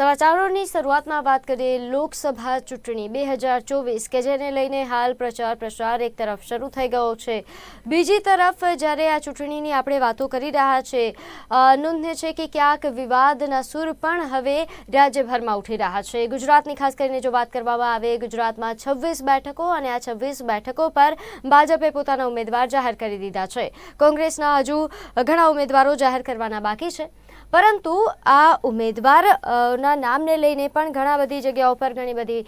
સમાચારોની શરૂઆતમાં વાત કરીએ લોકસભા ચૂંટણી. બે હજાર ચોવીસ, કે જેને લઈને હાલ પ્રચાર પ્રસાર એક તરફ શરૂ થઈ ગયો છે. બીજી તરફ, જ્યારે આ ચૂંટણીની આપણે વાતો કરી રહ્યા છે નોંધને છે કે ક્યાંક વિવાદના સૂર પણ હવે રાજ્યભરમાં ઉઠી રહ્યા છે. ગુજરાતની ખાસ કરીને જો વાત કરવામાં આવે, ગુજરાતમાં છવ્વીસ બેઠકો અને આ છવ્વીસ બેઠકો પર ભાજપે પોતાના ઉમેદવાર જાહેર કરી દીધા છે. કોંગ્રેસના હજુ ઘણા ઉમેદવારો જાહેર કરવાના બાકી છે. પરંતુ આ ઉમેદવારના નામને લઈને પણ ઘણા બધી જગ્યાઓ પર ઘણી બધી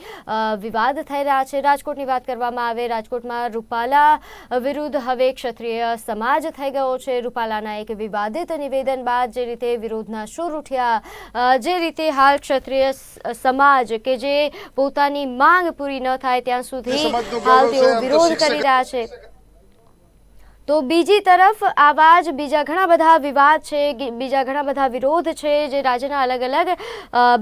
વિવાદ થઈ રહ્યા છે. રાજકોટની વાત કરવામાં આવે રાજકોટમાં રૂપાલા વિરુદ્ધ હવે ક્ષત્રિય સમાજ થઈ ગયો છે. રૂપાલાના એક વિવાદિત નિવેદન બાદ જે રીતે વિરોધના સૂર ઉઠ્યા જે રીતે હાલ ક્ષત્રિય સમાજ કે જે પોતાની માંગ પૂરી ન થાય ત્યાં સુધી હાલ તેઓ વિરોધ કરી રહ્યા છે. તો બીજી તરફ આવા જ બીજા ઘણા બધા વિવાદ છે બીજા ઘણા બધા વિરોધ છે જે રાજ્યના અલગ અલગ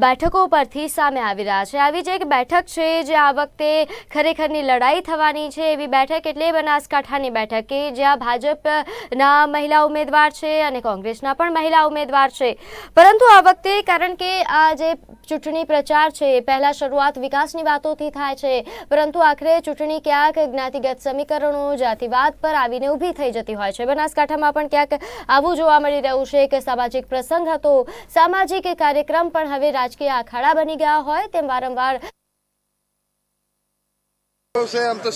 બેઠકો પરથી સામે આવી રહ્યા છે. આવી જ એક બેઠક છે જે આ વખતે ખરેખરની લડાઈ થવાની છે. એવી બેઠક એટલે બનાસકાંઠાની બેઠક કે જ્યાં ભાજપના મહિલા ઉમેદવાર છે અને કોંગ્રેસના પણ મહિલા ઉમેદવાર છે. પરંતુ આ વખતે કારણ કે આ જે ચૂંટણી પ્રચાર છે પહેલા શરૂઆત વિકાસની વાતોથી થાય છે. પરંતુ આખરે ચૂંટણી ક્યાંક જ્ઞાતિગત સમીકરણો, જાતિવાદ પર આવીને ઊભી થઈ જતી હોય છે. બનાસકાંઠામાં પણ ક્યાંક આવું જોવા મળી રહ્યું છે કે સામાજિક પ્રસંગ હતો. સામાજિક કાર્યક્રમ પણ હવે રાજકીય અખાડા બની ગયા હોય તેમ વારંવાર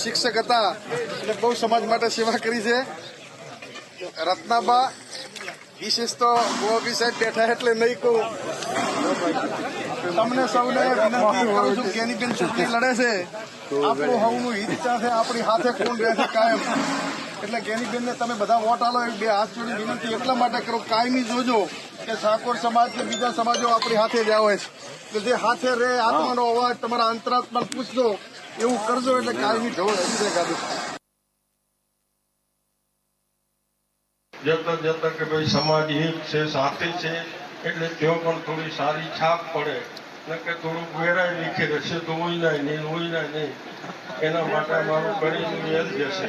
શિક્ષક હતા અને બહુ સમાજ માટે સેવા કરી છે. રત્નાબા વિશેષ તો સાહેબ બેઠા એટલે નહીં કહું. તમને સૌને વિનંતી કરું છું, કેની બેન ચૂંટણી લડે છે. આપણું હવનું હિત છે? આપણી હાથે કોણ રહેશે કાયમ. એટલે ગેનીબેન ને તમે બધા વોટ આલો બે હાથ જોડી વિનંતી. એટલા માટે કરો, કાયમી જોજો કે ઠાકોર સમાજ કે બીજા સમાજો આપણી હાથે જ આવે છે. એટલે જે હાથે રહે આત્માનો અવાજ, તમારા અંતરાત્મા પૂછજો, એવું કરજો એટલે કાયમી જવું હજી કાઢું જતા જતા કે ભાઈ સમાજ એક છે, સાથે છે, એટલે તેઓ પણ થોડી સારી છાપ પડે. કે થોડુંક વેરાય લીખે રહેશે તો ઓઈનાય નહીં ઓઈનાય નહીં. એના માટે મારું કરીને યાદ જશે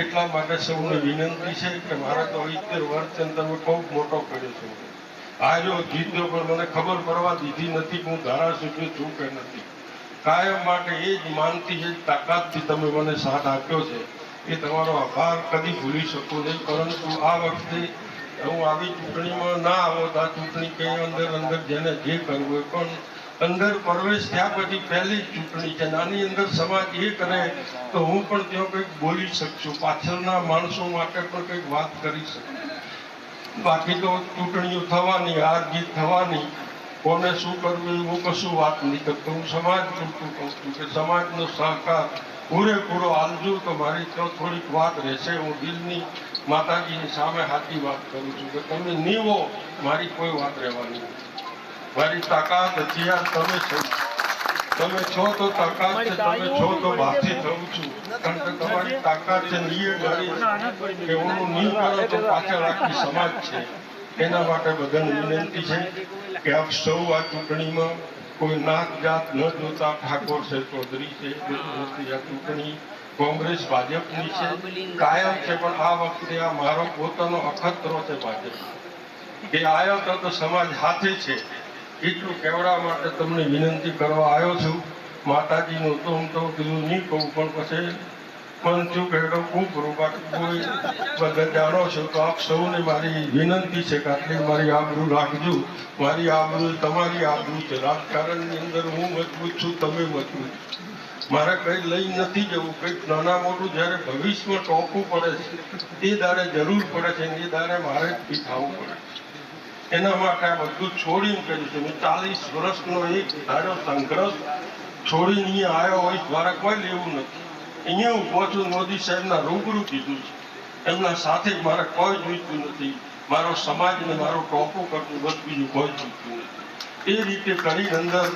એટલા માટે સૌને વિનંતી છે કે મારા તો ઇત્તેર વર્ષ તમે ખૂબ મોટો કર્યો છો. આજો જીત્યો પણ મને ખબર પડવા દીધી નથી કે હું ધારાસભ્ય છું કે નથી. કાયમ માટે એ જ માનતી એ જ તાકાતથી તમે મને સાથ આપ્યો છે. એ તમારો આભાર કદી ભૂલી શકું નહીં, પરંતુ આ વખતે હું આવી ચૂંટણીમાં ના આવો, તો આ ચૂંટણી કઈ અંદર અંદર જેને જે કરવું હોય પણ અંદર પ્રવેશ થયા પછી પહેલી ચૂંટણી છે. નાની અંદર સમાજ એ કરે તો હું પણ ત્યાં કંઈક બોલી શકશું. પાછળના માણસો માટે પણ કંઈક વાત કરી શકું. બાકી તો ચૂંટણીઓ થવાની, હાર જીત થવાની. કોને શું કરવું એવું કશું વાત નહીં કરતો. હું સમાજ પૂરતું કહું છું કે સમાજનો સહકાર પૂરેપૂરો આલજો તો મારી તો થોડીક વાત રહેશે. હું દિલની માતાજીની સામે હાથી વાત કરું છું કે તમે નીવો મારી કોઈ વાત રહેવાની નથી. મારી તાકાત હથિયાર તમે છો. તમે છો તો તાકાત છે તમે છો તો ભાથી થવું છું. કારણ કે તમારી તાકાત છે નીએ મારી કે હું નહીં કરો તો પાછળ આખી સમાજ છે. એના માટે બધાને વિનંતી છે કે આપ સૌ આ ચૂંટણીમાં કોઈ નાક જાત ન જોતા ઠાકોર છે ચૌધરી છે આ ચૂંટણી કોંગ્રેસ ભાજપની છે કાયમ છે પણ આ વખતે આ મારો પોતાનો અખતરો છે ભાજપ. કે આવ્યો તો સમાજ હાથે છે. એટલું કહેવડા માટે તમને વિનંતી કરવા આવ્યો છું. માતાજીનું તો હું તો કીધું નહીં કહું, પણ પછી મન થયું કે ખૂબ કરું બાકી કોઈ બધા જાણો છો તો આપ સૌને મારી વિનંતી છે કે મારી આબરૂ રાખજો. મારી આબરૂ તમારી આબરૂ છે. રાજકારણની અંદર હું મજબૂત છું, તમે મજબૂત મારે કંઈ લઈ નથી જવું. કંઈક નાના મોટું જ્યારે ભવિષ્યમાં ટોકવું પડે છે, તે દાડે જરૂર પડે છે એ દાડે મારે જ થવું પડે એના માટે આ બધું છોડીને કર્યું છે. મેં ચાલીસ વર્ષનો એક ધારો સંઘર્ષ છોડીને અહીંયા આવ્યો હોય મારે કોઈ લેવું નથી. અહીંયા હું પહોંચું, મોદી સાહેબના રૂબરૂ કીધું છે. એમના સાથે મારે કોઈ જોઈતું નથી. મારો સમાજને મારો ટોપું કરતું બસ બીજું કોઈ જોઈતું નથી. એ રીતે કરી અંદર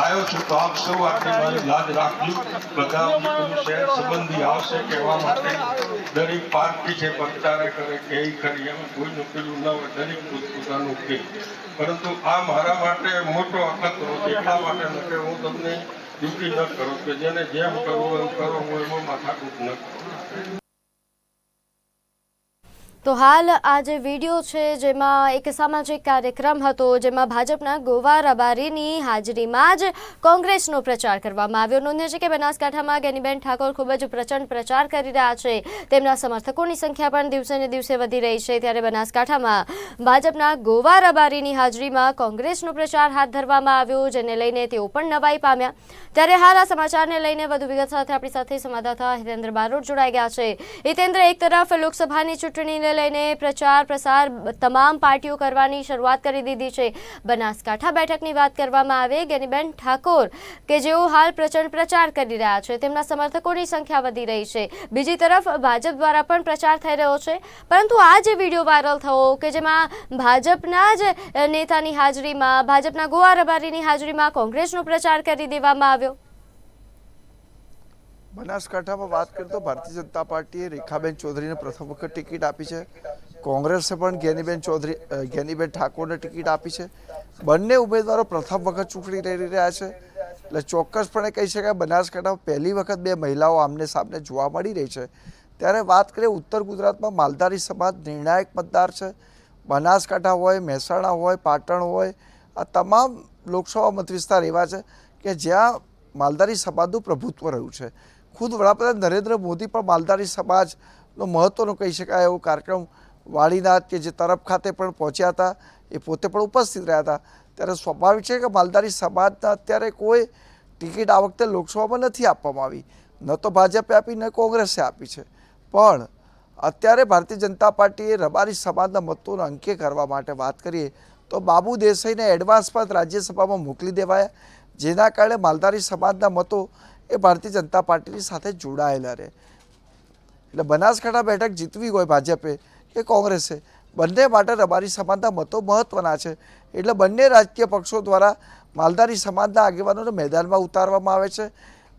આવ્યો છું તો આપ સૌ આટલી મારી લાજ રાખજો. બધા શહેર સંબંધી આવશે કહેવા માટે. દરેક પાર્ટી છે પ્રચારે કરે કે એ કરી, એમ કોઈનું પેલું ન હોય, દરેક પોતપોતાનું કે પરંતુ આ મારા માટે મોટો અખતરો છે એટલા માટે ન કે હું તમને ડ્યુટી ન કરું કે જેને જેમ કરવું એમ કરો, હું એમાં માથાકૂટ ન કરું. તો હાલ આ જે વીડિયો છે, જેમાં એક સામાજિક કાર્યક્રમ હતો, જેમાં ભાજપના ગોવા રબારીની હાજરીમાં જ કોંગ્રેસનો પ્રચાર કરવામાં આવ્યો. નોંધ્યું છે કે બનાસકાંઠામાં ગેનીબેન ઠાકોર ખૂબ જ પ્રચંડ પ્રચાર કરી રહ્યા છે. તેમના સમર્થકોની સંખ્યા પણ દિવસે ને દિવસે વધી રહી છે. ત્યારે બનાસકાંઠામાં ભાજપના ગોવા રબારીની હાજરીમાં કોંગ્રેસનો પ્રચાર હાથ ધરવામાં આવ્યો, જેને લઈને તેઓ પણ નવાઈ પામ્યા. ત્યારે હાલ આ સમાચારને લઈને વધુ વિગત સાથે આપણી સાથે સંવાદદાતા હિતેન્દ્ર બારોટ જોડાઈ ગયા છે. હિતેન્દ્ર, એક તરફ લોકસભાની ચૂંટણીને લઈને પ્રચાર પ્રસાર તમામ પાર્ટીઓ કરવાની શરૂઆત કરી દીધી છે. બનાસકાંઠા બેઠકની વાત કરવામાં આવે, ગેનીબેન ઠાકોર કે જેઓ હાલ પ્રચંડ પ્રચાર કરી રહ્યા છે, તેમના સમર્થકોની સંખ્યા વધી રહી છે. બીજી તરફ, ભાજપ દ્વારા પણ પ્રચાર થઈ રહ્યો છે. પરંતુ આ જે વીડિયો વાયરલ થયો કે જેમાં ભાજપના જ નેતાની હાજરીમાં, ભાજપના ગોવા રબારીની હાજરીમાં કોંગ્રેસનો પ્રચાર કરી દેવામાં આવ્યો. બનાસકાંઠામાં વાત કરીએ તો ભારતીય જનતા પાર્ટીએ રેખાબેન ચૌધરીને પ્રથમ વખત ટિકિટ આપી છે. કોંગ્રેસે પણ જ્ઞાનીબેન ચૌધરી ગેનીબેન ઠાકોરને ટિકિટ આપી છે. બંને ઉમેદવારો પ્રથમ વખત ચૂંટણી લડી રહ્યા છે. એટલે ચોક્કસપણે કહી શકાય બનાસકાંઠામાં પહેલી વખત બે મહિલાઓ આમને સામને જોવા મળી રહી છે. ત્યારે વાત કરીએ ઉત્તર ગુજરાતમાં માલધારી સમાજ નિર્ણાયક મતદાર છે. બનાસકાંઠા હોય, મહેસાણા હોય, પાટણ હોય, આ તમામ લોકસભા મત વિસ્તાર એવા છે કે જ્યાં માલધારી સમાજનું પ્રભુત્વ રહ્યું છે. ખુદ વડાપ્રધાન નરેન્દ્ર મોદી પણ માલધારી સમાજનો મહત્ત્વનો કહી શકાય એવો કાર્યક્રમ વાડીનાથ કે જે તરફ ખાતે પણ પહોંચ્યા હતા, એ પોતે પણ ઉપસ્થિત રહ્યા હતા. ત્યારે સ્વાભાવિક છે કે માલધારી સમાજના અત્યારે કોઈ ટિકિટ આ વખતે લોકસભામાં નથી આપવામાં આવી. ન તો ભાજપે આપી, ન કોંગ્રેસે આપી છે. પણ અત્યારે ભારતીય જનતા પાર્ટીએ રબારી સમાજના મતોને અંકે કરવા માટે વાત કરીએ તો બાબુ દેસાઈને એડવાન્સમાં જ રાજ્યસભામાં મોકલી દેવાયા. જેના કારણે માલધારી સમાજના મતો એ ભારતીય જનતા પાર્ટીની સાથે જોડાયેલા રહે. એટલે બનાસકાંઠા બેઠક જીતવી હોય ભાજપે કે કોંગ્રેસે, બંને માટે રબારી સમાનતા મતો મહત્વના છે. એટલે બંને રાજકીય પક્ષો દ્વારા માલધારી સમાજના આગેવાનોને મેદાનમાં ઉતારવામાં આવે છે.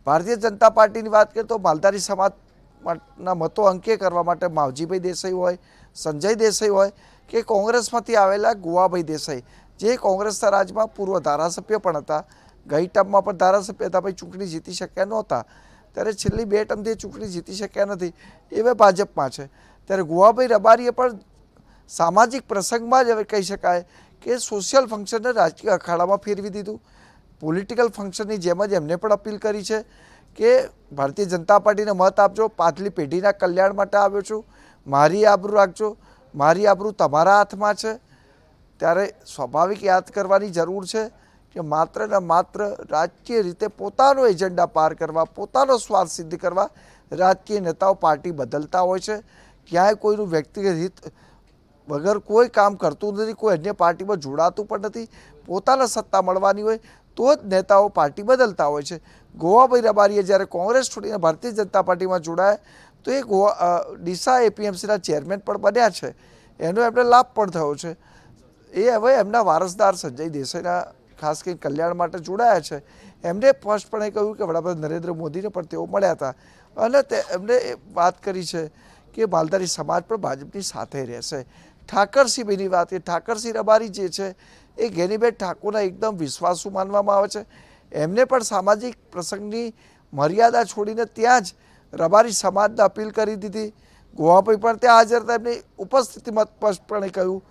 ભારતીય જનતા પાર્ટીની વાત કરીએ તો માલધારી સમાજના મતો અંકે કરવા માટે માવજીભાઈ દેસાઈ હોય, સંજય દેસાઈ હોય કે કોંગ્રેસમાંથી આવેલા ગુવાભાઈ દેસાઈ, જે કોંગ્રેસના રાજમાં પૂર્વ ધારાસભ્ય પણ હતા. ગઈ ટર્મમાં પણ ધારાસભ્ય હતા, ભાઈ ચૂંટણી જીતી શક્યા નહોતા. ત્યારે છેલ્લી બે ટર્મથી ચૂંટણી જીતી શક્યા નથી. એવે ભાજપમાં છે. ત્યારે ગુવાભાઈ રબારીએ પણ સામાજિક પ્રસંગમાં જ હવે કહી શકાય કે સોશિયલ ફંક્શનને રાજકીય અખાડામાં ફેરવી દીધું. પોલિટિકલ ફંક્શનની જેમ જ એમને પણ અપીલ કરી છે કે ભારતીય જનતા પાર્ટીને મત આપજો, પાછલી પેઢીના કલ્યાણ માટે આવ્યો છું. મારી આબરૂ રાખજો. મારી આબરૂ તમારા હાથમાં છે. ત્યારે સ્વાભાવિક યાદ કરવાની જરૂર છે. કે માત્ર ને માત્ર રાજકીય રીતે પોતાનો એજન્ડા પાર કરવા, પોતાનો સ્વાર્થ સિદ્ધ કરવા રાજકીય નેતાઓ પાર્ટી બદલતા હોય છે. ક્યાંય કોઈનું વ્યક્તિગત હિત વગર કોઈ કામ કરતું નથી, કોઈ અન્ય પાર્ટીમાં જોડાતું પણ નથી, પોતાને સત્તા મળવાની હોય તો જ નેતાઓ પાર્ટી બદલતા હોય છે. ગોવાભાઈ રબારીએ જ્યારે કોંગ્રેસ છોડીને ભારતીય જનતા પાર્ટીમાં જોડાયા, તો એ ગોવા ડીસા એપીએમસીના ચેરમેન પણ બન્યા છે. એનો એમને લાભ પણ થયો છે. એ હવે એમના વારસદાર સંજય દેસાઈના ખાસ કરીને કલ્યાણ માટે જોડાયા છે. એમને સ્પષ્ટપણે કહ્યું કે વડાપ્રધાન નરેન્દ્ર મોદીને પણ તેઓ મળ્યા હતા. અને તે એમને વાત કરી છે કે માલધારી સમાજ પણ ભાજપની સાથે રહેશે. ઠાકરસિંહભાઈની વાત એ ઠાકરસિંહ રબારી જે છે એ ગેનીબેન ઠાકોરના એકદમ વિશ્વાસુ માનવામાં આવે છે. એમને પણ સામાજિક પ્રસંગની મર્યાદા છોડીને ત્યાં જ રબારી સમાજને અપીલ કરી દીધી. ગોવાભાઈ પણ ત્યાં હાજર હતા. એમની ઉપસ્થિતિમાં સ્પષ્ટપણે કહ્યું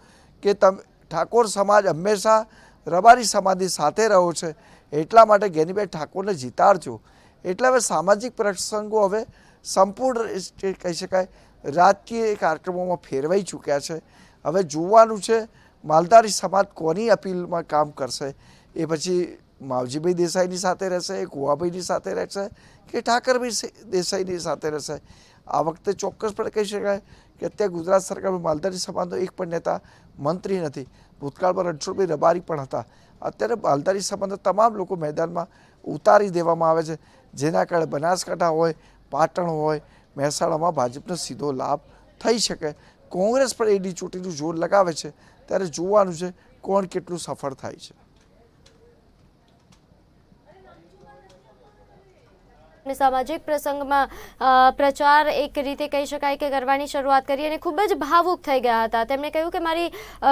કે તમે ઠાકોર સમાજ હંમેશા રબારી સમાધિ સાથે રહ્યો છે. એટલા માટે ગેનીબેન ઠાકોરને જીતાડજો. એટલે હવે સામાજિક પ્રસંગો હવે સંપૂર્ણ કહી શકાય, રાજકીય કાર્યક્રમોમાં ફેરવાઈ ચૂક્યા છે. હવે જોવાનું છે, માલધારી સમાજ કોની અપીલમાં કામ કરશે? એ પછી માવજીભાઈ દેસાઈની સાથે રહેશે, કુવાભાઈની સાથે રહેશે કે ઠાકરભાઈ દેસાઈની સાથે રહેશે? આ વખતે ચોક્કસપણે કહી શકાય કે અત્યારે ગુજરાત સરકારમાં માલધારી સમાજનો એક પણ નેતા મંત્રી નથી. ભૂતકાળમાં રણછોડભાઈ રબારી પણ હતા. અત્યારે બાલધારી સમાજના તમામ લોકો મેદાનમાં ઉતારી દેવામાં આવે છે. જેના કારણે બનાસકાંઠા હોય, પાટણ હોય, મહેસાણામાં ભાજપનો સીધો લાભ થઈ શકે. કોંગ્રેસ પણ એડી ચૂંટણીનું જોર લગાવે છે. ત્યારે જોવાનું છે કોણ કેટલું સફળ થાય છે. સામાજિક પ્રસંગમાં પ્રચાર એક રીતે કહી શકાય કે કરવાની શરૂઆત કરી અને ખૂબ જ ભાવુક થઈ ગયા હતા. તેમણે કહ્યું કે મારી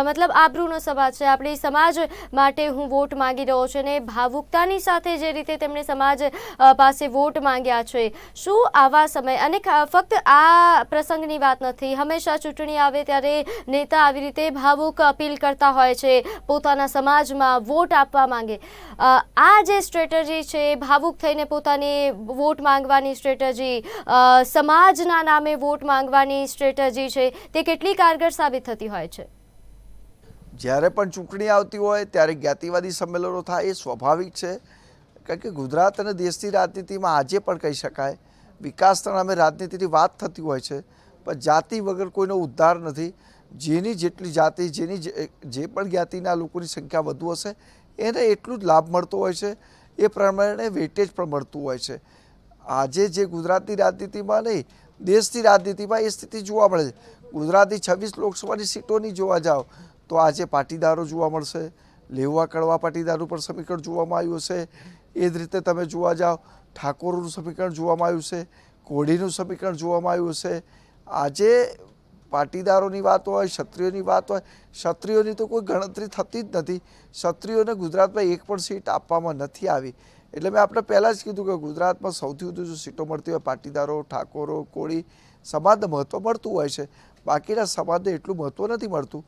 મતલબ આબરૂનો સવાલ છે. આપણી સમાજ માટે હું વોટ માંગી રહ્યો છું અને ભાવુકતાની સાથે જે રીતે તેમણે સમાજ પાસે વોટ માંગ્યા છે, શું આવા સમય, અને ફક્ત આ પ્રસંગની વાત નથી. હંમેશા ચૂંટણી આવે ત્યારે નેતા આવી રીતે ભાવુક અપીલ કરતા હોય છે, પોતાના સમાજમાં વોટ આપવા માંગે. આ જે સ્ટ્રેટજી છે, ભાવુક થઈને પોતાની વોટ માંગવાની સ્ટ્રેટજી સમાજના નામે વોટ માંગવાની સ્ટ્રેટજી છે, તે કેટલી કારગર સાબિત થતી હોય છે? જ્યારે પણ ચૂંટણી આવતી હોય, ત્યારે જ્ઞાતિવાદી સંમેલનો થાય, એ સ્વાભાવિક છે. કારણ કે ગુજરાત અને દેશની રાજનીતિમાં આજે પણ કહી શકાય વિકાસના નામે રાજનીતિની વાત થતી હોય છે, પણ જાતિ વગર કોઈનો ઉદ્ધાર નથી. જેની જેટલી જાતિ, જેની જે પણ જ્ઞાતિના લોકોની સંખ્યા વધુ હશે, એને એટલું જ લાભ મળતો હોય છે. એ પ્રમાણે વેટેજ પણ મળતું હોય છે. આજે જે ગુજરાતની રાજનીતિમાં નહીં, દેશની રાજનીતિમાં એ સ્થિતિ જોવા મળે છે. ગુજરાતની છવ્વીસ લોકસભાની સીટોની જોવા જાઓ, તો આજે પાટીદારો જોવા મળશે, લેવા કડવા પાટીદારનું પણ સમીકરણ જોવામાં આવ્યું છે એ જ રીતે તમે જોવા જાઓ, ઠાકોરનું સમીકરણ જોવામાં આવ્યું છે કોઢીનું સમીકરણ જોવામાં આવ્યું છે આજે પાટીદારોની વાત હોય, ક્ષત્રિયોની વાત હોય, ક્ષત્રિયોની તો કોઈ ગણતરી થતી જ નથી. ક્ષત્રિયોને ગુજરાતમાં એક પણ સીટ આપવામાં નથી આવી. એટલે મેં આપણે પહેલાં જ કીધું કે ગુજરાતમાં સૌથી વધુ જો સીટો મળતી હોય પાટીદારો, ઠાકોરો, કોળી, સમાજને મહત્ત્વ મળતું હોય છે. બાકીના સમાજને એટલું મહત્ત્વ નથી મળતું.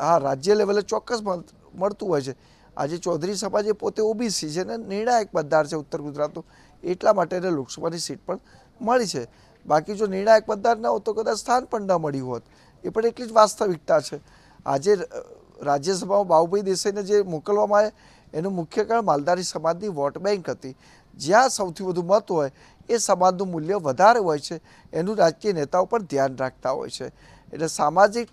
હા, રાજ્ય લેવલે ચોક્કસ મળ- મળતું હોય છે. આજે ચૌધરી સમાજ એ પોતે ઓબીસી છે ને નિર્ણાયક મતદાર છે ઉત્તર ગુજરાતનો. એટલા માટે એને લોકસભાની સીટ પણ મળી છે. બાકી જો નિર્ણાયક મતદાર ન હોત તો કદાચ સ્થાન પણ ન મળ્યું હોત. એ પણ એટલી જ વાસ્તવિકતા છે. આજે રાજ્યસભામાં બાહુભાઈ દેસાઈને જે મોકલવામાં આવે એનું મુખ્ય કારણ માલધારી સમાજની વોટ બેંક હતી. જ્યાં સૌથી વધુ મત હોય, એ સમાજનું મૂલ્ય વધારે હોય છે, એનું રાજકીય નેતાઓ પણ ધ્યાન રાખતા હોય છે. એટલે સામાજિક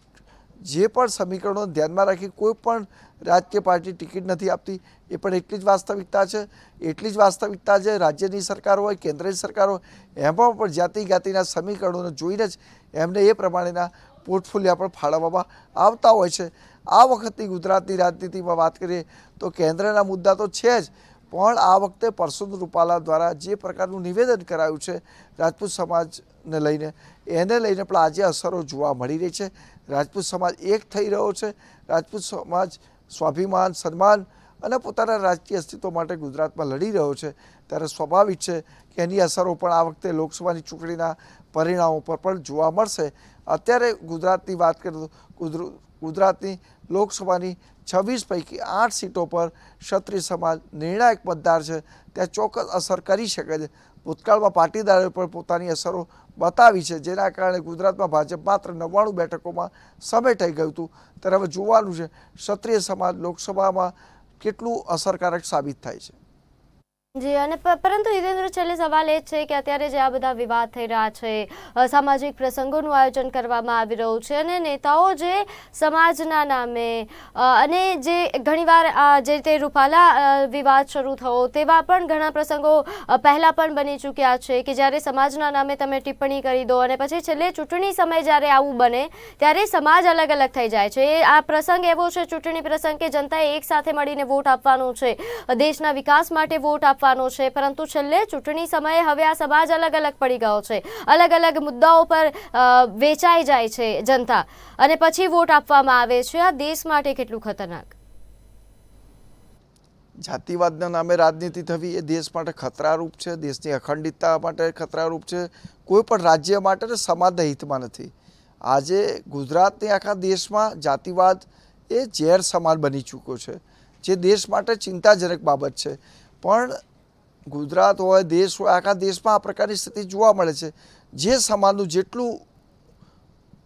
જે પણ સમીકરણો ધ્યાનમાં રાખી કોઈ પણ રાજકીય પાર્ટી ટિકિટ નથી આપતી, એ પણ એટલી જ વાસ્તવિકતા છે. એટલી જ વાસ્તવિકતા છે રાજ્યની સરકાર હોય, કેન્દ્રની સરકાર હોય, એમાં પણ જાતિ જ્ઞાતિના સમીકરણોને જોઈને જ એમને એ પ્રમાણેના પોર્ટફોલિયા પણ ફાળવવામાં આવતા હોય છે. આ વખતની ગુજરાતની રાજનીતિમાં વાત કરીએ તો કેન્દ્રના મુદ્દા તો છે જ, પણ આ વખતે પરસોદ રૂપાલા દ્વારા જે પ્રકારનું નિવેદન કરાયું છે રાજપૂત સમાજને લઈને, એને લઈને પણ આજે અસરો જોવા મળી રહી છે. રાજપૂત સમાજ એક થઈ રહ્યો છે. રાજપૂત સમાજ સ્વાભિમાન, સન્માન અને પોતાના રાજકીય અસ્તિત્વ માટે ગુજરાતમાં લડી રહ્યો છે. ત્યારે સ્વાભાવિક છે કે એની અસરો પણ આ વખતે લોકસભાની ચૂંટણીના પરિણામો પર પણ જોવા મળશે. અત્યારે ગુજરાતની વાત કરીએ તો ગુજરાતની લોકસભાની છવ્વીસ પૈકી આઠ સીટો પર ક્ષત્રિય સમાજ નિર્ણાયક મતદાર છે. ત્યાં ચોક્કસ અસર કરી શકે છે. ભૂતકાળમાં પાટીદારોએ પણ પોતાની અસરો બતાવી છે, જેના કારણે ગુજરાતમાં ભાજપ માત્ર નવ્વાણું બેઠકોમાં સમેટાઈ ગયું હતું. ત્યારે હવે જોવાનું છે, ક્ષત્રિય સમાજ લોકસભામાં કેટલું અસરકારક સાબિત થાય છે. જી, અને પરંતુ હિતેન્દ્ર છેલ્લે સવાલ એ છે કે અત્યારે જે આ બધા વિવાદ થઈ રહ્યા છે સામાજિક પ્રસંગોનું આયોજન કરવામાં આવી રહ્યું છે અને નેતાઓ જે સમાજના નામે અને જે ઘણીવાર જે રીતે રૂપાલા વિવાદ શરૂ થયો તેવા પણ ઘણા પ્રસંગો પહેલાં પણ બની ચૂક્યા છે કે જ્યારે સમાજના નામે તમે ટિપ્પણી કરી દો અને પછી છેલ્લે ચૂંટણી સમયે જ્યારે આવું બને ત્યારે સમાજ અલગ અલગ થઈ જાય છે. આ પ્રસંગ એવો છે ચૂંટણી પ્રસંગ કે જનતાએ એક સાથે મળીને વોટ આપવાનો છે. દેશના વિકાસ માટે વોટ આપવાનો છે. પરંતુ છેલ્લે ચૂંટણી સમયે હવે આ સમાજ અલગ અલગ પડી ગયો છે. અલગ અલગ મુદ્દાઓ પર વેચાઈ જાય છે જનતા. અને પછી વોટ આપવામાં આવે છે. આ દેશ માટે કેટલું ખતરનાક? જાતિવાદના નામે રાજનીતિ થવી એ દેશ માટે ખતરારૂપ છે. દેશની અખંડિતતા માટે ખતરારૂપ છે. કોઈ પણ રાજ્ય માટે સમાજના હિતમાં નથી. આજે ગુજરાતની આખા દેશમાં જાતિવાદ એ ઝેર સમાન બની ચૂક્યો છે. જે દેશ માટે ચિંતાજનક બાબત છે. પણ ગુજરાત હોય, દેશ હોય, આખા દેશમાં આ પ્રકારની સ્થિતિ જોવા મળે છે. જે સમાજનું જેટલું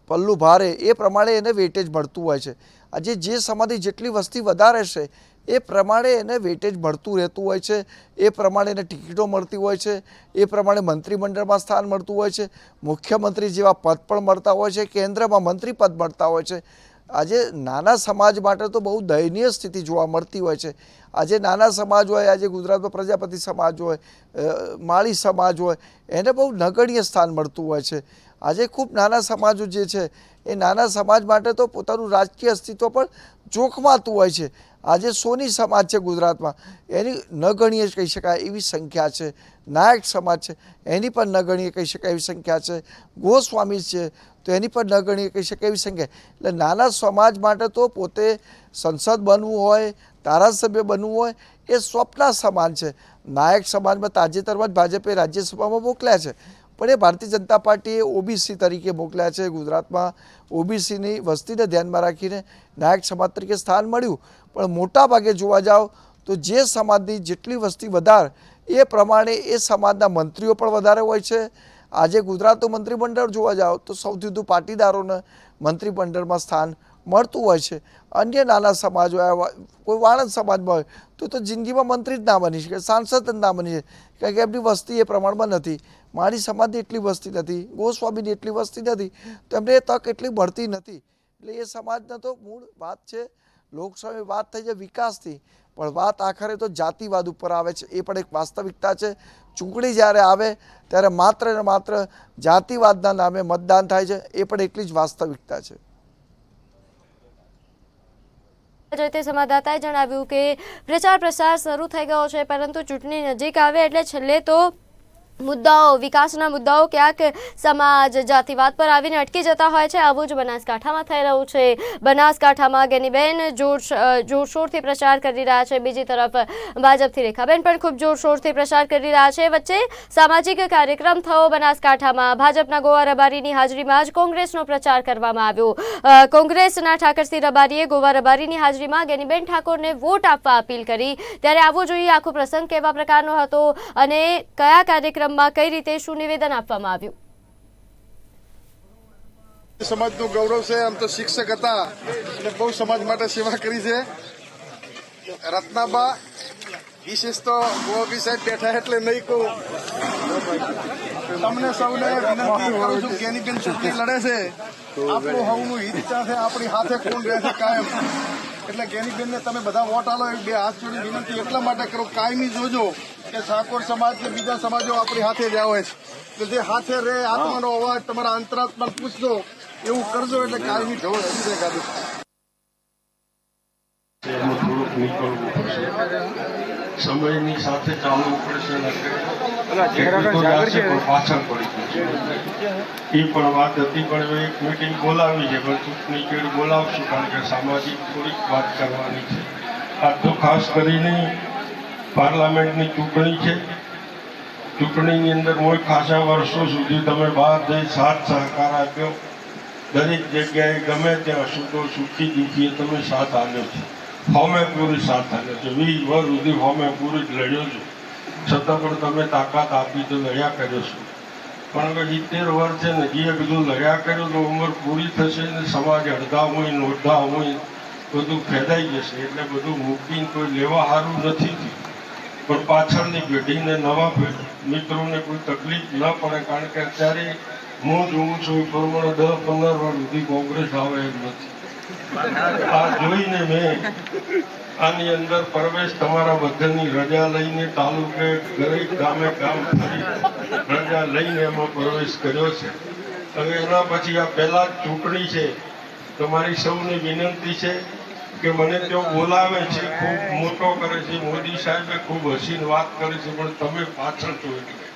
પલ્લું ભારે, એ પ્રમાણે એને વેટેજ મળતું હોય છે. આજે જે સમાજની જેટલી વસ્તી વધારે છે, એ પ્રમાણે એને વેટેજ મળતું રહેતું હોય છે. એ પ્રમાણે એને ટિકિટો મળતી હોય છે. એ પ્રમાણે મંત્રીમંડળમાં સ્થાન મળતું હોય છે. મુખ્યમંત્રી જેવા પદ પણ મળતા હોય છે. કેન્દ્રમાં મંત્રી પદ મળતા હોય છે. આજે નાના સમાજ માટે તો બહુ દયનીય સ્થિતિ જોવા મળતી હોય છે. આજે નાના સમાજ હોય, આજે ગુજરાતમાં પ્રજાપતિ સમાજ હોય માળી સમાજ હોય, એને બહુ નગણ્ય સ્થાન મળતું હોય છે. આજે ખૂબ નાના સમાજો જે છે, એ નાના સમાજ માટે તો પોતાનું રાજકીય અસ્તિત્વ પણ જોખમાતું હોય છે. આજે સોની સમાજ છે ગુજરાતમાં. એની ન ગણીએ કહી શકાય એવી સંખ્યા છે. નાયક સમાજ છે. એની પણ ન ગણીએ કહી શકાય એવી સંખ્યા છે. ગોસ્વામી છે. તો એની પણ ન ગણીએ કહી શકાય એવી સંખ્યા. એટલે નાના સમાજ માટે તો પોતે સંસદ બનવું હોય, ધારાસભ્ય બનવું હોય, એ સ્વપ્ન સમાન છે. નાયક સમાજમાં તાજેતરમાં જ ભાજપે રાજ્યસભામાં મોકલ્યા છે. પણ એ ભારતીય જનતા પાર્ટીએ ઓબીસી તરીકે મોકલ્યા છે ગુજરાતમાં. ઓબીસીની વસ્તીને ધ્યાનમાં રાખીને નાયક સમાજ તરીકે સ્થાન મળ્યું. પણ મોટા ભાગે જોવા જાઓ તો જે સમાજની જેટલી વસ્તી વધાર, એ પ્રમાણે એ સમાજના મંત્રીઓ પણ વધારે હોય છે. આજે ગુજરાતનું મંત્રીમંડળ જોવા જાઓ તો સૌથી વધુ પાટીદારોને મંત્રીમંડળમાં સ્થાન મળતું હોય છે. અન્ય નાના સમાજ હોય કોઈ વાણંદ સમાજમાં હોય, તો તો જિંદગીમાં મંત્રી જ ના બની શકે, સાંસદ જ ના બની શકે. કારણ કે એમની વસ્તી એ પ્રમાણમાં નથી. મારી સમાજની એટલી વસ્તી નથી, ગોસ્વામીની એટલી વસ્તી નથી, તો એમને એ તક એટલી મળતી નથી. એટલે એ સમાજના તો મૂળ વાત છે. લોકસભાની વાત થઈ છે વિકાસથી, પણ વાત આખરે તો જાતિવાદ ઉપર આવે છે. એ પણ એક વાસ્તવિકતા છે. ચૂંટણી જ્યારે આવે, ત્યારે માત્ર ને માત્ર જાતિવાદના નામે મતદાન થાય છે. એ પણ એટલી જ વાસ્તવિકતા છે. તે સંવાદદાતાએ જણાવ્યું કે પ્રચાર પ્રસાર શરૂ થઈ ગયો છે, પરંતુ ચૂંટણી નજીક આવે એટલે છેલ્લે તો મુદ્દાઓ, વિકાસના મુદ્દાઓ ક્યાંક સમાજ, જાતિવાદ પર આવીને અટકી જતા હોય છે. આવું જ બનાસકાંઠામાં થઈ રહ્યું છે. બનાસકાંઠામાં ગેનીબેન જોર જોરશોરથી પ્રચાર કરી રહ્યા છે. બીજી તરફ ભાજપથી રેખાબેન પણ ખૂબ જોરશોરથી પ્રચાર કરી રહ્યા છે. વચ્ચે સામાજિક કાર્યક્રમ થયો બનાસકાંઠામાં. ભાજપના ગોવા રબારીની હાજરીમાં જ કોંગ્રેસનો પ્રચાર કરવામાં આવ્યો. કોંગ્રેસના ઠાકરસિંહ રબારીએ ગોવા રબારીની હાજરીમાં ગેનીબેન ઠાકોરને વોટ આપવા અપીલ કરી. ત્યારે આવો જોઈએ, આખો પ્રસંગ કેવા પ્રકારનો હતો અને કયા કાર્યક્રમમાં કઈ રીતે શું નિવેદન આપવામાં આવ્યું? સમાજનું ગૌરવ છે, આમ તો શિક્ષક હતા અને બહુ સમાજ માટે સેવા કરી છે. રત્નાબા વિશેષ તો ગોપી સાહેબ બેઠા એટલે નહીં કહું. તમને સૌને વિનંતી કરું છું જ્ઞાનીબેન ચૂંટણી લડે છે? આપણું હવનું હિત છે? આપણી હાથે કોણ રહે છે કાયમ. એટલે જ્ઞાનીબેનને તમે બધા વોટ આલો બે હાથ જોડી વિનંતી એટલા માટે કરો કાયમી જોજો કે ઠાકોર સમાજ કે બીજા સમાજો આપણી હાથે જ આવે છે. એટલે જે હાથે રહે આત્માનો અવાજ તમારા અંતરાત્મા પૂછજો એવું કરજો એટલે કાયમી ઢોળ હજી રહે ગાડી એમાં થોડુંક નીકળવું પડશે સમયની સાથે ચાલવું પડશે પાછળ પડી એ પણ વાત હતી પણ હવે એક મિટિંગ બોલાવી છે પણ ચૂંટણી કેડ બોલાવશું કારણ કે સામાજિક થોડીક વાત કરવાની છે. આ તો ખાસ કરીને પાર્લામેન્ટની ચૂંટણી છે. ચૂંટણીની અંદર કોઈ ખાસા વર્ષો સુધી તમે બહાર જઈ સાથ સહકાર આપ્યો. દરેક જગ્યાએ ગમે ત્યાં સુખો સુખી દુઃખીએ તમે સાથ આપ્યો છે. હોમે પૂરી સાથ આપ્યો છે વીસ વર્ષ સુધી હોમે પૂરી જ લડ્યો છું. છતાં પણ તમે તાકાત આપી તો લડ્યા કર્યો છો. પણ હવે સિત્તેર વર્ષ છે ને જે બધું લડ્યા કર્યો તો ઉંમર પૂરી થશે ને, સમાજ અડધા હોય નોંધા હોય, બધું ફેદાઈ જશે. એટલે બધું મૂકીને કોઈ લેવા સારું નથી થયું. પણ પાછળની પેઢીને નવા મિત્રોને કોઈ તકલીફ ન પડે, કારણ કે અત્યારે હું જોઉં છું પ્રમાણે દસ પંદર વર્ષ સુધી કોંગ્રેસ આવે એમ નથી. આ જોઈને મેં આની અંદર પ્રવેશ તમારા બધાની રજા લઈને તાલુકે દરેક ગામે ગામ ફરી રજા લઈને એમાં પ્રવેશ કર્યો છે. હવે એના પછી આ પહેલા ચૂંટણી છે. તમારી સૌની વિનંતી છે કે મને તેઓ બોલાવે છે, ખૂબ મોટો કરે છે. મોદી સાહેબે ખૂબ હસીને વાત કરે છે, પણ તમે પાછળ છો એટલે.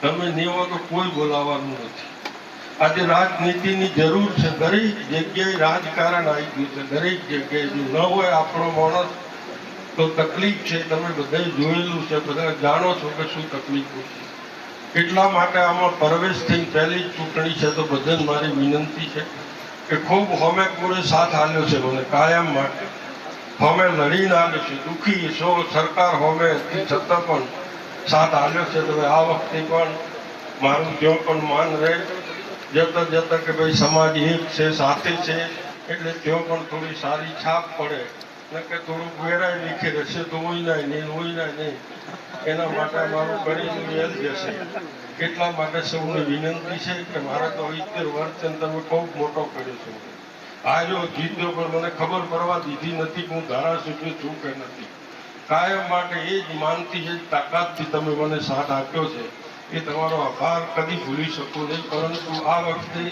તમે નહીં હો તો કોઈ બોલાવવાનું નથી. આજે રાજનીતિની જરૂર છે. દરેક જગ્યાએ રાજકારણ આવી ગયું છે. દરેક જગ્યાએ ન હોય આપણો માણસ, તો તકલીફ છે. તમે બધાએ જોયેલું છે. બધા જાણો છો કે શું તકલીફો છે. એટલા માટે આમાં પ્રવેશ થઈ પહેલી ચૂંટણી છે. તો બધાને મારી વિનંતી છે કે ખૂબ હોમે પૂરે સાથ હાલ્યો છે મને કાયમ માટે. હોમે લડીને આવ્યો છે. દુઃખી છો. સરકાર હોમે છતાં પણ સાથ આલ્યો છે. તો આ વખતે પણ મારું જો પણ માન રહે જતા જતા કે ભાઈ સમાજ એક છે, સાથે છે, એટલે ત્યાં પણ થોડી સારી છાપ પડે ને કે થોડુંક વેરાય લીખે રહેશે તો હોય ના નહીં હોય ના નહીં. એના માટે મારું કરીને વેલ જશે એટલા માટે સૌને વિનંતી છે કે મારા તો ઇત્તેર વર્ષ છે તમે ખૂબ મોટો કર્યો છો આજો જીત્યો પણ મને ખબર પડવા દીધી નથી કે હું ધારાસભ્ય છું કે નથી. કાયમ માટે એ જ માનતી એ જ તાકાતથી તમે મને સાથ આપ્યો છે. એ તમારો આભાર કદી ભૂલી શકું નહીં, પરંતુ આ વખતે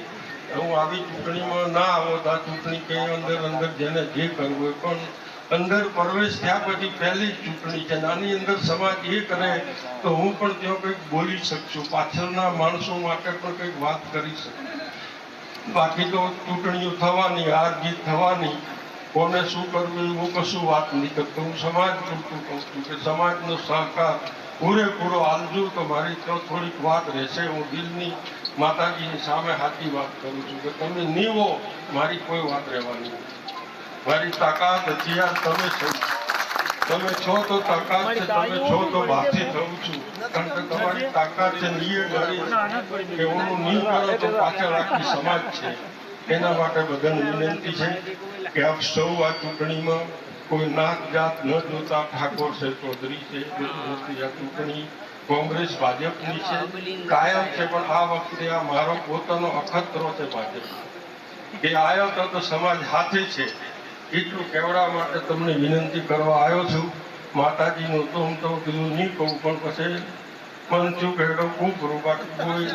હું આવી ચૂંટણીમાં ના આવો આ ચૂંટણી કે અંદર અંદર જેને જે કરવું હોય. પણ અંદર પ્રવેશ થયા પછી પહેલી જ ચૂંટણી છે નાની અંદર સમાજ એ કરે તો હું પણ ત્યાં કંઈક બોલી શકશું, પાછળના માણસો માટે પણ કંઈક વાત કરી શકું. બાકી તો ચૂંટણીઓ થવાની, હાર જીત થવાની, કોને શું કરવું એવું કશું વાત નહીં કરતો. હું સમાજ પૂરતું કહું છું કે સમાજનો સહકાર પૂરેપૂરો આલજો તો મારી તો થોડીક વાત રહેશે. હું દિલની માતાજીની સામે સાચી વાત કરું છું કે તમે નીવો મારી કોઈ વાત રહેવાની. મારી તાકાત હથિયાર તમે છો. તમે છો તો તાકાત છે તમે છો તો બાથી થવું છું. કારણ કે તમારી તાકાત છે નીએ ગાડી કે ઓનું નહીં કરો તો પાછળ આખી સમાજ છે. એના માટે બધાને વિનંતી છે કે આપ સૌ આ ચૂંટણીમાં કોઈ નાત જાત, ન જોતા ઠાકોર છે ચૌધરી છે ચૂંટણી કોંગ્રેસ ભાજપની છે. કાયમ છે, પણ આ વખતે આ મારો પોતાનો અખતરો છે ભાજપ. કે આવ્યો તો સમાજ હાથે છે. એટલું કહેવડા માટે તમને વિનંતી કરવા આવ્યો છું. માતાજીનું તો હું તો કીધું નહીં કહું, પણ પછી મન જો કે ખૂબ કોઈ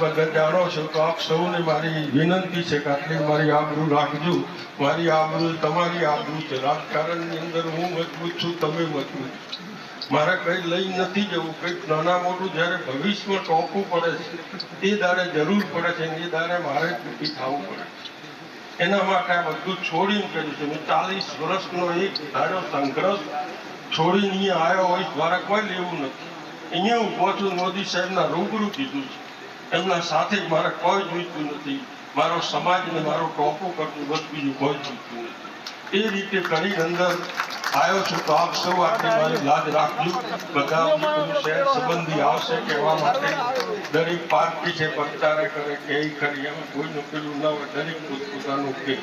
બધા જાણો છો તો આપ સૌને મારી વિનંતી છે કે મારી આબરૂ રાખજો. મારી આબરૂ, તમારી આબરૂ છે રાજકારણની અંદર હું મજબૂત છું, તમે મજબૂત મારે કંઈ લઈ નથી જવું. કંઈક નાના મોટું જ્યારે ભવિષ્યમાં ટોપવું પડે છે, એ દારે જરૂર પડે છે એ દારે મારે દુઃખી થવું પડે એના માટે આ બધું છોડીને કર્યું છે. મેં ચાલીસ વર્ષનો એક ધારો સંઘર્ષ છોડીને આવ્યો હોય મારે કોઈ લેવું નથી. અહીંયા હું પહોંચું મોદી સાહેબના રૂબરૂ કીધું છે. એમના સાથે મારે કોઈ જોઈતું નથી. મારો સમાજને મારો ટોપો કરતું બસ બીજું કોઈ જોઈતું નથી. એ રીતે કરી અંદર આવ્યો છું તો આપ સૌ આટલી મારી લાજ રાખજો. બધા શહેર સંબંધી આવશે કહેવા માટે. દરેક પાર્ટી છે, પ્રચારે કરે, કે એ કરી, એમ કોઈનું પેલું ન હોય, દરેક પોતપોતાનું કે.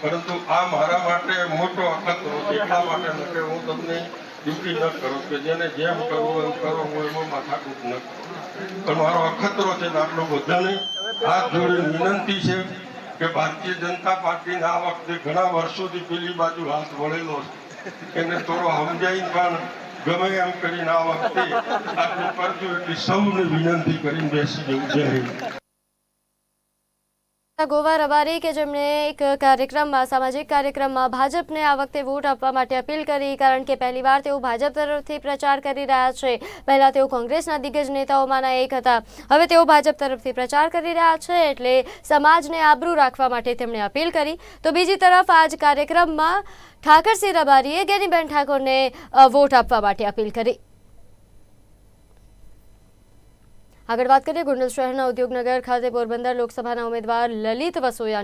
પરંતુ આ મારા માટે મોટો અખતરો છે એટલા માટે કે હું તમને દુઃખી ન કરો કે જેને જેમ કરવું એમ કરો, હું એમાં માથાકૂટ ન પણ મારો અખતરો છે આટલો બધાને હાથ જોડીને વિનંતી છે કે ભારતીય જનતા પાર્ટીને આ વખતે ઘણા વર્ષોથી પેલી બાજુ હાથ વળેલો છે. એને થોડો સમજાઈને પણ ગમે એમ કરીને આ વખતે આટલું કરજો એટલી સૌને વિનંતી કરીને બેસી જવું. જય ગોવા રબારી કે જેમણે એક કાર્યક્રમમાં, સામાજિક કાર્યક્રમમાં ભાજપને આ વખતે વોટ આપવા માટે અપીલ કરી, કારણ કે પહેલીવાર તેઓ ભાજપ તરફથી પ્રચાર કરી રહ્યા છે. પહેલાં તેઓ કોંગ્રેસના દિગ્ગજ નેતાઓમાંના એક હતા. હવે તેઓ ભાજપ તરફથી પ્રચાર કરી રહ્યા છે એટલે સમાજને આબરૂ રાખવા માટે તેમણે અપીલ કરી. તો બીજી તરફ આ જ કાર્યક્રમમાં ઠાકરસિંહ રબારીએ ગેનીબેન ઠાકોરને વોટ આપવા માટે અપીલ કરી. આગળ વાત કરીએ ગોંડલ શહેરના ઉદ્યોગનગર ખાતે પોરબંદર લોકસભાના ઉમેદવાર લલિત વસોયા